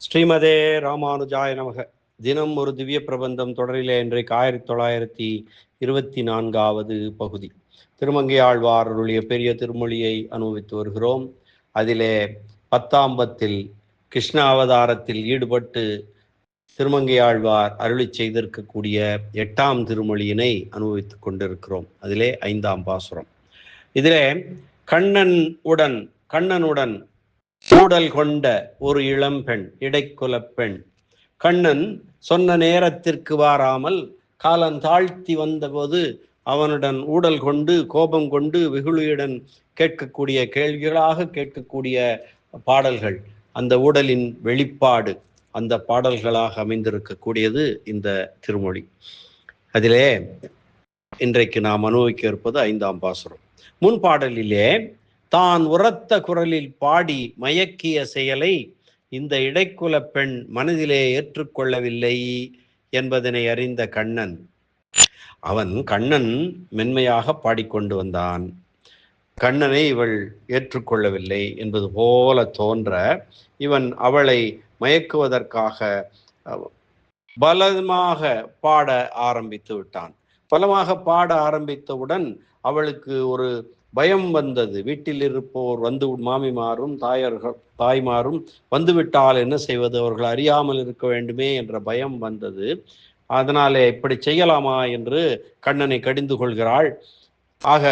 ஸ்ரீமதே ராமானுஜாய நமக. தினம் ஒரு திவ்ய பிரபந்தம் தொடரிலே இன்றைக்கு ஆயிரத்தி தொள்ளாயிரத்தி இருபத்தி நான்காவது பகுதி. திருமங்கையாழ்வார் அருளிய பெரிய திருமொழியை அனுபவித்து வருகிறோம். அதிலே பத்தாம்பத்தில் கிருஷ்ண அவதாரத்தில் ஈடுபட்டு திருமங்கையாழ்வார் அருளி செய்திருக்கக்கூடிய எட்டாம் திருமொழியினை அனுபவித்துக் கொண்டிருக்கிறோம். அதிலே ஐந்தாம் பாசுரம். இதிலே கண்ணன் உடன் கண்ணனுடன் சூடல் கொண்ட ஒரு இளம்பெண் இடைக்குலப்பெண் கண்ணன் சொன்ன நேரத்திற்கு வாராமல் காலம் தாழ்த்தி வந்தபோது அவனுடன் ஊடல் கொண்டு கோபம் கொண்டு வெகுளியுடன் கேட்கக்கூடிய கேள்விகளாக கேட்கக்கூடிய பாடல்கள். அந்த ஊடலின் வெளிப்பாடு அந்த பாடல்களாக அமைந்திருக்கக்கூடியது இந்த திருமொழி. அதிலே இன்றைக்கு நாம் அனுபவிக்க இருப்பது ஐந்தாம் பாசுரம். முன் பாடலிலே தான் உரத்த குரலில் பாடி மயக்கிய செயலை இந்த இடைக்குல பெண் மனதிலே ஏற்றுக்கொள்ளவில்லை என்பதனை அறிந்த கண்ணன். அவன் கண்ணன் மென்மையாக பாடிக்கொண்டு வந்தான். கண்ணனை இவள் ஏற்றுக்கொள்ளவில்லை என்பது போல தோன்ற இவன் அவளை மயக்குவதற்காக பலமாக பாட ஆரம்பித்து விட்டான். பலமாக பாட ஆரம்பித்தவுடன் அவளுக்கு ஒரு பயம் வந்தது. வீட்டில் இருப்போர் வந்து மாமிமாரும் தாயர்கள் தாய்மாரும் வந்துவிட்டால் என்ன செய்வது? அவர்கள் அறியாமல் இருக்க வேண்டுமே என்ற பயம் வந்தது. அதனாலே இப்படி செய்யலாமா என்று கண்ணனை கடிந்து கொள்கிறாள். ஆக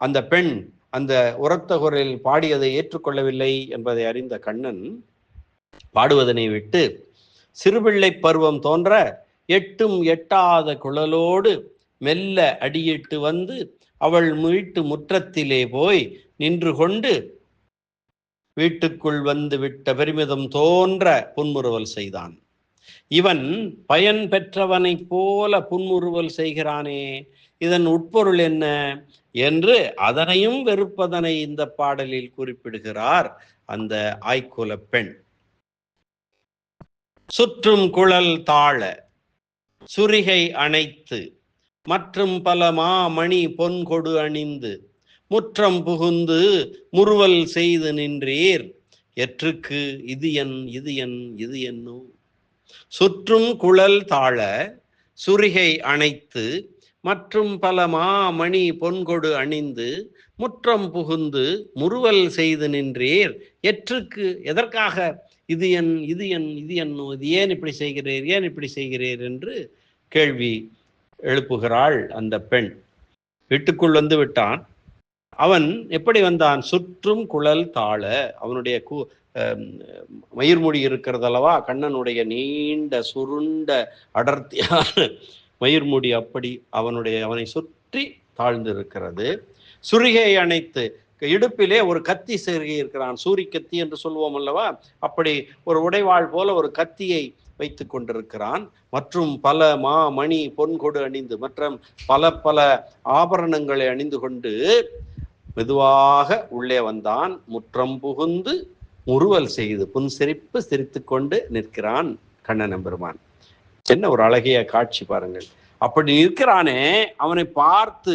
அந்த பெண் அந்த உரத்த குரலில் பாடியதை ஏற்றுக்கொள்ளவில்லை என்பதை அறிந்த கண்ணன் பாடுவதனை விட்டு சிறுபிள்ளை பருவம் தோன்ற எட்டும் எட்டாத குழலோடு மெல்ல அடியிட்டு வந்து அவள் வீட்டு முற்றத்திலே போய் நின்று கொண்டு வீட்டுக்குள் வந்து விட்ட பெருமிதம் தோன்ற புன்முறுவல் செய்தான். இவன் பயன் பெற்றவனைப் போல புன்முறுவல் செய்கிறானே இதன் உட்பொருள் என்ன? என்று அதனையும் வெறுப்பதனை இந்த பாடலில் குறிப்பிடுகிறார் அந்த ஆய்குல பெண். சுற்றும் குழல் தாழ சுரிகை அணைத்து மற்றும் பல மாமணி பொன்கொடு அணிந்து முற்றம் புகுந்து முறுவல் செய்து நின்றீர். எற்றுக்கு இது என் இது என் இது என்னோ சுற்றும் குழல் தாழ சுரிகை அணைத்து மற்றும் பல மாமணி பொன்கொடு அணிந்து முற்றம் புகுந்து முறுவல் செய்து நின்றீர். எற்றுக்கு எதற்காக? இது என் இது என் இது என்னோ இது ஏன் இப்படி செய்கிறீர்? ஏன் இப்படி செய்கிறீர்? என்று கேள்வி எழுப்புகிறாள் அந்த பெண். வீட்டுக்குள் வந்து விட்டான். அவன் எப்படி வந்தான்? சுற்றும் குழல் தாழ அவனுடைய கு மயிர்மொழி இருக்கிறதல்லவா? கண்ணனுடைய நீண்ட சுருண்ட அடர்த்தியான மயிர்முடி அப்படி அவனுடைய அவனை சுற்றி தாழ்ந்து இருக்கிறது அணைத்து இடுப்பிலே ஒரு கத்தி செருகி இருக்கிறான். சூரி கத்தி என்று சொல்வோம் அல்லவா அப்படி ஒரு உடைவாள் போல ஒரு கத்தியை வைத்து கொண்டிருக்கிறான். மற்றும் பல மா மணி பொன்கொடு அணிந்து மற்றும் பல பல ஆபரணங்களை அணிந்து கொண்டு மெதுவாக உள்ளே வந்தான். முற்றம் புகுந்து முறுவல் செய்து புன்சிரிப்பு சிரித்து கொண்டு நிற்கிறான் கண்ணன் பெருமான் என்ன ஒரு அழகிய காட்சி பாருங்கள். அப்படி நிற்கிறானே அவனை பார்த்து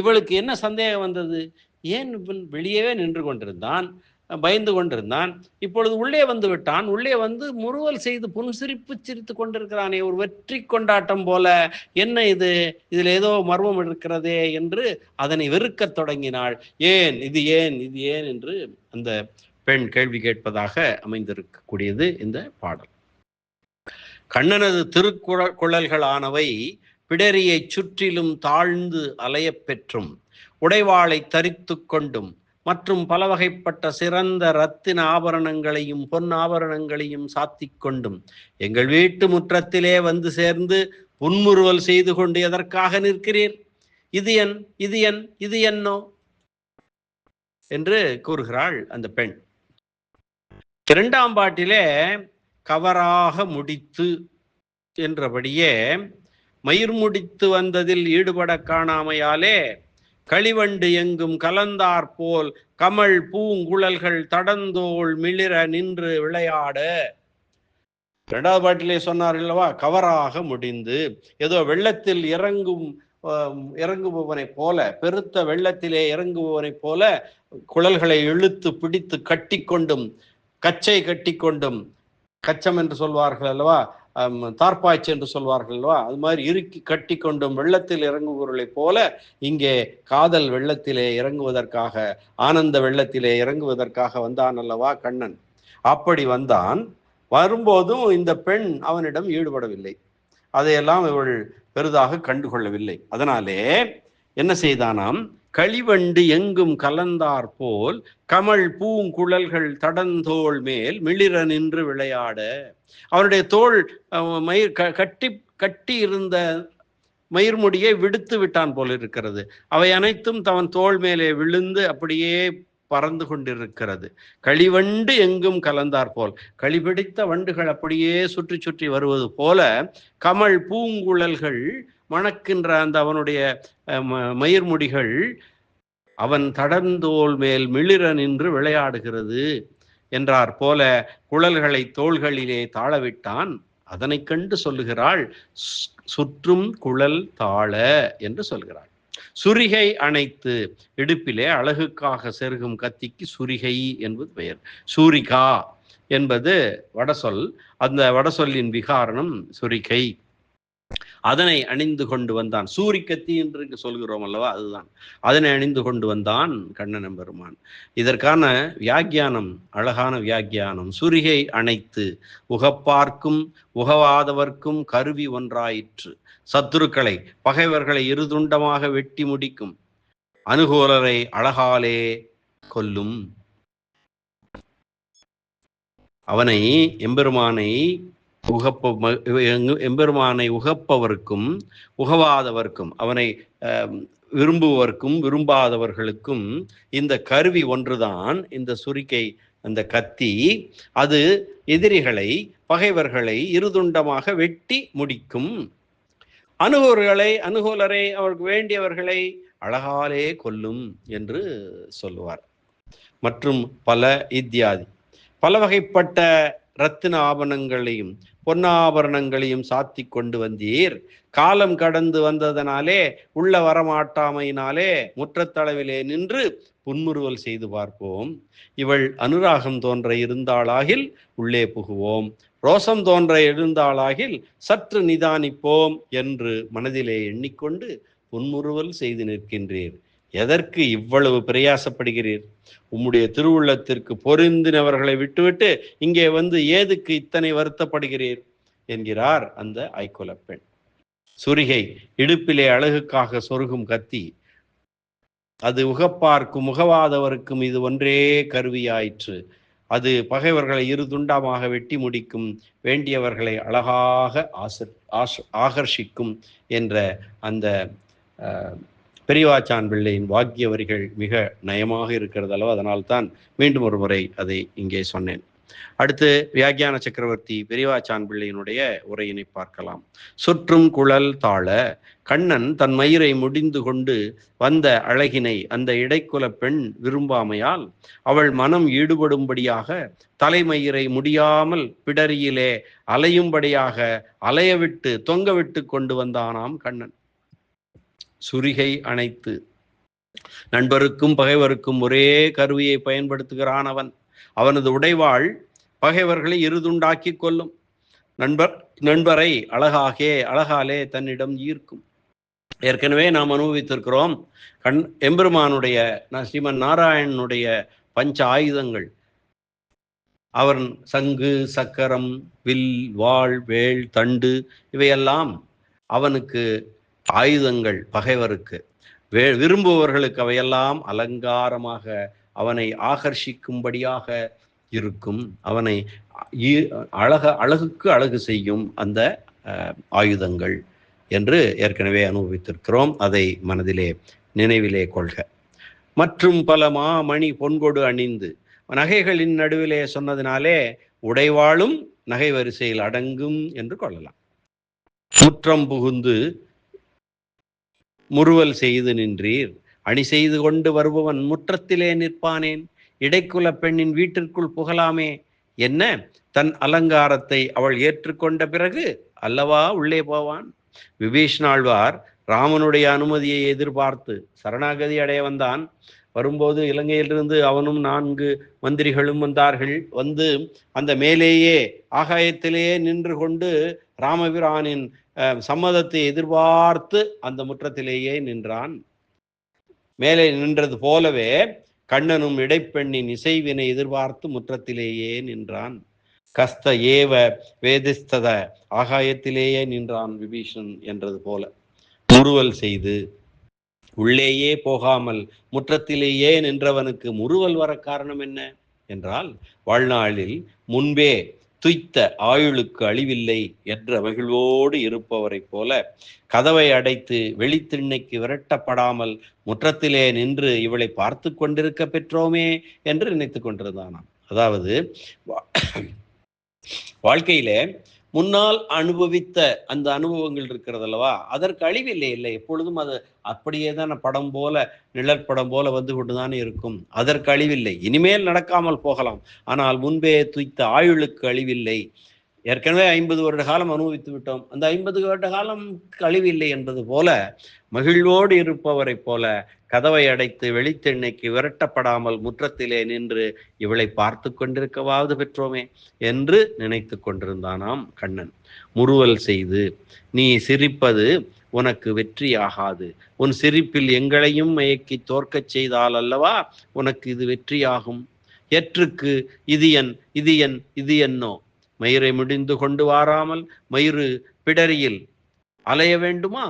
இவளுக்கு என்ன சந்தேகம் வந்தது? ஏன் வெளியவே நின்று கொண்டிருந்தான்? பயந்து கொண்டிருந்தான். இப்பொழுது உள்ளே வந்து விட்டான். உள்ளே வந்து முறுவல் செய்து புன்சிரிப்பு சிரித்து கொண்டிருக்கிறானே. ஒரு வெற்றி கொண்டாட்டம் போல என்ன இது? இதில் ஏதோ மர்மம் இருக்கிறதே என்று அதனை வெறுக்கத் தொடங்கினாள். ஏன்? இது ஏன்? இது ஏன்? என்று அந்த பெண் கேள்வி கேட்பதாக அமைந்திருக்கக்கூடியது இந்த பாடல். கண்ணனது திருக்குற குழல்களானவை பிடரியை சுற்றிலும் தாழ்ந்து அலையப் பெற்றும் உடைவாளை தரித்து கொண்டும் மற்றும் பல வகைப்பட்ட சிறந்த ரத்தின ஆபரணங்களையும் பொன் ஆபரணங்களையும் சாத்தி கொண்டும். எங்கள் வீட்டு முற்றத்திலே வந்து சேர்ந்து புன்முறுவல் செய்து கொண்டு எதற்காக நிற்கிறீர்? இது என் இது என் இது என்னோ? என்று கூறுகிறாள் அந்த பெண். இரண்டாம் பாட்டிலே கவராக முடித்து என்றபடியே மயிர் முடித்து வந்ததில் ஈடுபட காணாமையாலே களிவண்டு எங்கும் கலந்தார் போல் கமல் பூங்குழல்கள் தடந்தோள் மிளிர நின்று விளையாட. ரெண்டாவது பாட்டிலே சொன்னார் அல்லவா கவராக முடிந்து. ஏதோ வெள்ளத்தில் இறங்கும் இறங்குபவனைப் போல பெருத்த வெள்ளத்திலே இறங்குபவனைப் போல குழல்களை இழுத்து பிடித்து கட்டி கொண்டும் கச்சை கட்டி கொண்டும் கச்சம் என்று சொல்வார்கள் அல்லவா தார்பாய்ச்சி என்று சொல்வார்கள் அல்லவா அது மாதிரி இறுக்கி கட்டி கொண்டும் வெள்ளத்தில் இறங்குபவர்களைப் போல இங்கே காதல் வெள்ளத்திலே இறங்குவதற்காக ஆனந்த வெள்ளத்திலே இறங்குவதற்காக வந்தான் அல்லவா கண்ணன்? அப்படி வந்தான். வரும்போதும் இந்த பெண் அவனிடம் ஈடுபடவில்லை. அதையெல்லாம் இவள் பெரிதாக கண்டுகொள்ளவில்லை. அதனாலே என்ன செய்தானாம்? களிவண்டு எங்கும் கலந்தார் போல் கமல் பூங்குழல்கள் தடந்தோள் மேல் மிளிர நின்று விளையாட. அவனுடைய தோல் மயிர் கட்டி கட்டி இருந்த மயிர்முடியை விடுத்து விட்டான் போல் இருக்கிறது. அவை அனைத்தும் தவன் தோல் மேலே விழுந்து அப்படியே பறந்து கொண்டிருக்கிறது. களிவண்டு எங்கும் கலந்தார் போல். களிபிடித்த வண்டுகள் அப்படியே சுற்றி சுற்றி வருவது போல கமல் பூங்குழல்கள் மணக்கின்ற அந்த அவனுடைய மயிர்முடிகள் அவன் தடந்தோல் மேல் மிளிர நின்று விளையாடுகிறது என்றார் போல குழல்களை தோள்களிலே தாழவிட்டான் அதனை கண்டு சொல்லுகிறாள் சுற்றும் குழல் தாழ என்று சொல்கிறாள். சுரிகை அணைத்து இடுப்பிலே அழகுக்காக செருகும் கத்திக்கு சுரிகை என்பது பெயர். சூரிகா என்பது வடசொல் அந்த வடசொல்லின் விகாரணம் சுரிகை. அதனை அணிந்து கொண்டு வந்தான். சூரிக்கத்தி என்று சொல்கிறோம் அல்லவா? அதுதான். அதனை அணிந்து கொண்டு வந்தான் கண்ணன் பெருமான். இதற்கான வியாக்கியானம் அழகான வியாக்கியானம். சூரிகை அணைத்து உகப்பார்க்கும் உகவாதவர்க்கும் கருவி ஒன்றாயிற்று. சத்துருக்களை பகைவர்களை இருதுண்டமாக வெட்டி முடிக்கும். அனுகூலரை அழகாலே கொல்லும். அவனை எம்பெருமானை உகப்ப எம்பெருமானை உகப்பவர்க்கும் உகவாதவர்க்கும் அவனை விரும்புவர்க்கும் விரும்பாதவர்களுக்கும் இந்த கருவி ஒன்றுதான் இந்த சுரிக்கை அந்த கத்தி. அது எதிரிகளை பகைவர்களை இருதுண்டமாக வெட்டி முடிக்கும். அனுகூர்களை அனுகூலரை அவருக்கு வேண்டியவர்களை அழகாலே கொல்லும் என்று சொல்லுவார். மற்றும் பல இத்தியாதி. பல வகைப்பட்ட ரத்தின ஆபரணங்களையும் பொன்னாபரணங்களையும் சாத்தி கொண்டு வந்தீர். காலம் கடந்து வந்ததனாலே உள்ள வரமாட்டாமையினாலே முற்றத்தளவிலே நின்று புன்முறுவல் செய்து பார்ப்போம். இவள் அனுராகம் தோன்ற இருந்தாளாகில் உள்ளே புகுவோம். ரோசம் தோன்ற எழுந்தாளாகில் சற்று நிதானிப்போம் என்று மனதிலே எண்ணிக்கொண்டு புன்முறுவல் செய்து நிற்கின்றீர். எதற்கு இவ்வளவு பிரயாசப்படுகிறீர்? உம்முடைய திருவுள்ளத்திற்கு பொருந்தினவர்களை விட்டுவிட்டு இங்கே வந்து ஏதுக்கு இத்தனை வருத்தப்படுகிறீர்? என்கிறார் அந்த ஐக்குல பெண். சுரிகை இடுப்பிலே அழகுக்காக சொருகும் கத்தி. அது உகப்பார்க்கும் முகவாதவருக்கும் இது ஒன்றே கருவியாயிற்று. அது பகைவர்களை இரு துண்டமாக வெட்டி முடிக்கும் வேண்டியவர்களை அழகாக ஆச ஆகர்ஷிக்கும் என்ற அந்த பெரியவாச்சான் பிள்ளையின் வாக்கிய வரிகள் மிக நயமாக இருக்கிறது அளவு அதனால்தான் மீண்டும் ஒரு முறை அதை இங்கே சொன்னேன். அடுத்து வியாக்கியான சக்கரவர்த்தி பெரியவாச்சான் பிள்ளையினுடைய உரையினை பார்க்கலாம். சுற்றும் குழல் தாழ கண்ணன் தன் மயிரை முடிந்து கொண்டு வந்த அழகினை அந்த இடைக்குல பெண் விரும்பாமையால் அவள் மனம் ஈடுபடும்படியாக தலைமயிரை முடியாமல் பிடரியிலே அலையும்படியாக அலையவிட்டு தொங்கவிட்டு கொண்டு வந்தானாம் கண்ணன். சுரிகை அணைத்து. நண்பருக்கும் பகைவருக்கும் ஒரே கருவியை பயன்படுத்துகிறான் அவன் அவனது உடைவாள் பகைவர்களை இருதுண்டாக்கி கொள்ளும் நண்பர் நண்பரை அழகாகே அழகாலே தன்னிடம் ஈர்க்கும். ஏற்கனவே நாம் அனுபவித்திருக்கிறோம் கண் எம்பெருமானுடைய ஸ்ரீமன் நாராயணனுடைய பஞ்ச ஆயுதங்கள். அவன் சங்கு சக்கரம் வில் வாழ் வேள் தண்டு இவையெல்லாம் அவனுக்கு ஆயுதங்கள் பகைவருக்கு. வே விரும்புபவர்களுக்கு அவையெல்லாம் அலங்காரமாக அவனை ஆகர்ஷிக்கும்படியாக இருக்கும். அவனை அழக அழகுக்கு அழகு செய்யும் அந்த ஆயுதங்கள் என்று ஏற்கனவே அனுபவித்திருக்கிறோம். அதை மனதிலே நினைவிலே கொள்க. மற்றும் பல மாமணி பொன்கொடு அணிந்து நகைகளின் நடுவிலே சொன்னதினாலே உடைவாளும் நகை வரிசையில் அடங்கும் என்று கொள்ளலாம். சுற்றம் புகுந்து முறுவல் செய்து நின்றீர். அணி செய்து கொண்டு வருபவன் முற்றத்திலே நிற்பானேன். இடைக்குல பெண்ணின் வீட்டிற்குள் புகலாமே என்ன? தன் அலங்காரத்தை அவள் ஏற்றுக்கொண்ட பிறகு அல்லவா உள்ளே போவான்? விபீஷ்ணாழ்வார் ராமனுடைய அனுமதியை எதிர்பார்த்து சரணாகதி அடைய வந்தான். வரும்போது இலங்கையிலிருந்து அவனும் நான்கு மந்திரிகளும் வந்தார்கள். வந்து அந்த மேலேயே ஆகாயத்திலேயே நின்று கொண்டு ராமபிரானின் சம்மதத்தை எதிர்பார்த்து அந்த முற்றத்திலேயே நின்றான். மேலே நின்றது போலவே கண்ணனும் இடைப்பெண்ணின் இசைவினை எதிர்பார்த்து முற்றத்திலேயே நின்றான். கஸ்த ஏவ வேதிஸ்தத ஆகாயத்திலேயே நின்றான் விபீஷன் என்றது போல. முறுவல் செய்து உள்ளேயே போகாமல் முற்றத்திலேயே நின்றவனுக்கு முறுவல் வர காரணம் என்ன? என்றால் வாழ்நாளில் முன்பே துய்த்த ஆயுளுக்கு அழிவில்லை என்ற மகிழ்வோடு இருப்பவரைப் போல கதவை அடைத்து வெளித்திண்ணைக்கு விரட்டப்படாமல் முற்றத்திலே நின்று இவளை பார்த்து கொண்டிருக்க பெற்றோமே என்று நினைத்து கொண்டிருந்தானாம். அதாவது வாழ்க்கையிலே முன்னால் அனுபவித்த அந்த அனுபவங்கள் இருக்கிறது அல்லவா அதற்கு அழிவில்லை இல்லை. எப்பொழுதும் அது அப்படியே தான் படம் போல நிழற்படம் போல வந்து கொண்டுதான் இருக்கும். அதற்கு அழிவில்லை. இனிமேல் நடக்காமல் போகலாம். ஆனால் முன்பே துய்த்த ஆயுளுக்கு அழிவில்லை. ஏற்கனவே ஐம்பது வருட காலம் அனுபவித்து விட்டோம். அந்த ஐம்பது வருட காலம் கழிவில்லை என்பது போல மகிழ்வோடு இருப்பவரைப் போல கதவை அடைத்து வெளித்தெண்ணைக்கு விரட்டப்படாமல் முற்றத்திலே நின்று இவளை பார்த்து கொண்டிருக்கவாவது பெற்றோமே என்று நினைத்து கொண்டிருந்தானாம் கண்ணன். முறுவல் செய்து நீ சிரிப்பது உனக்கு வெற்றியாகாது. உன் சிரிப்பில் எங்களையும் மயக்கி தோற்கச் செய்தால் அல்லவா உனக்கு இது வெற்றியாகும்? எற்றுக்கு இது என் இது என் இது என்னோ? மயிரை முடிந்து கொண்டு வாராமல் மயிறு பிடரியில் அலைய வேண்டுமா?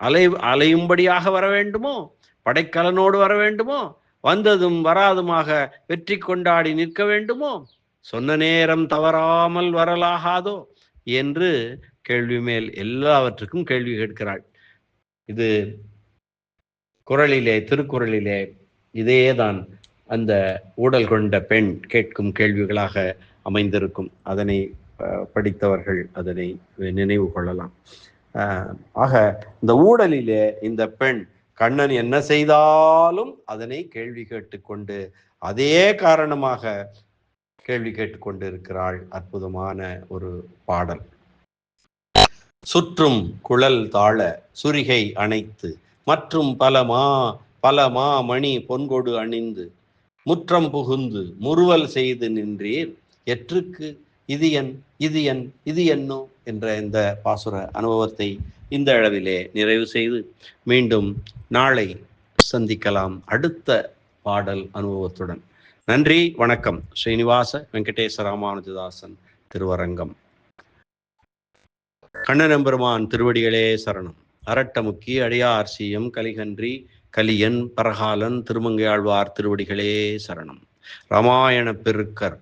அலை அலையும்படியாக வர வேண்டுமோ? படைக்கலனோடு வர வேண்டுமோ? வந்ததும் வராதுமாக வெற்றி கொண்டாடி நிற்க வேண்டுமோ? சொன்ன நேரம் தவறாமல் வரலாகாதோ? என்று கேள்வி மேல் எல்லாவற்றுக்கும் கேள்வி கேட்கிறாள். இது குரலிலே திருக்குறளிலே இதேதான் அந்த ஊடல் கொண்ட பெண் கேட்கும் கேள்விகளாக அமைந்திருக்கும். அதனை அஹ், படித்தவர்கள் அதனை நினைவு கொள்ளலாம். ஆக இந்த ஊடலிலே இந்த பெண் கண்ணன் என்ன செய்தாலும் அதனை கேள்வி கேட்டுக்கொண்டு அதே காரணமாக கேள்வி கேட்டுக்கொண்டு இருக்கிறாள் அற்புதமான ஒரு பாடல். சுற்றும் குழல் தாழ சுரிகை அணைத்து மற்றும் பல மா பல மா மணி பொன்கொடு அணிந்து முற்றம் புகுந்து முறுவல் செய்து நின்றீர் எற்றுக்கு இது என் இது என் இது என்னோ என்ற இந்த பாசுர அனுபவத்தை இந்த அளவிலே நிறைவு செய்து மீண்டும் நாளை சந்திக்கலாம் அடுத்த பாடல் அனுபவத்துடன். நன்றி வணக்கம். ஸ்ரீனிவாச வெங்கடேச ராமானுஜதாசன் திருவரங்கம். கண்ணனம்பெருமான் திருவடிகளே சரணம். அரட்டமுக்கி அடியார் சீயம் கலிகன்றி கலியன் பரகாலன் திருமங்கையாழ்வார் திருவடிகளே சரணம். ராமாயண பெருக்கர்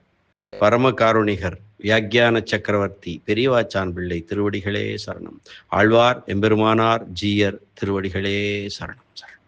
பரமகாருணிகர் வியாக்கியான சக்கரவர்த்தி பெரியவாச்சான் பிள்ளை திருவடிகளே சரணம். ஆழ்வார் எம்பெருமானார் ஜீயர் திருவடிகளே சரணம் சரணம்.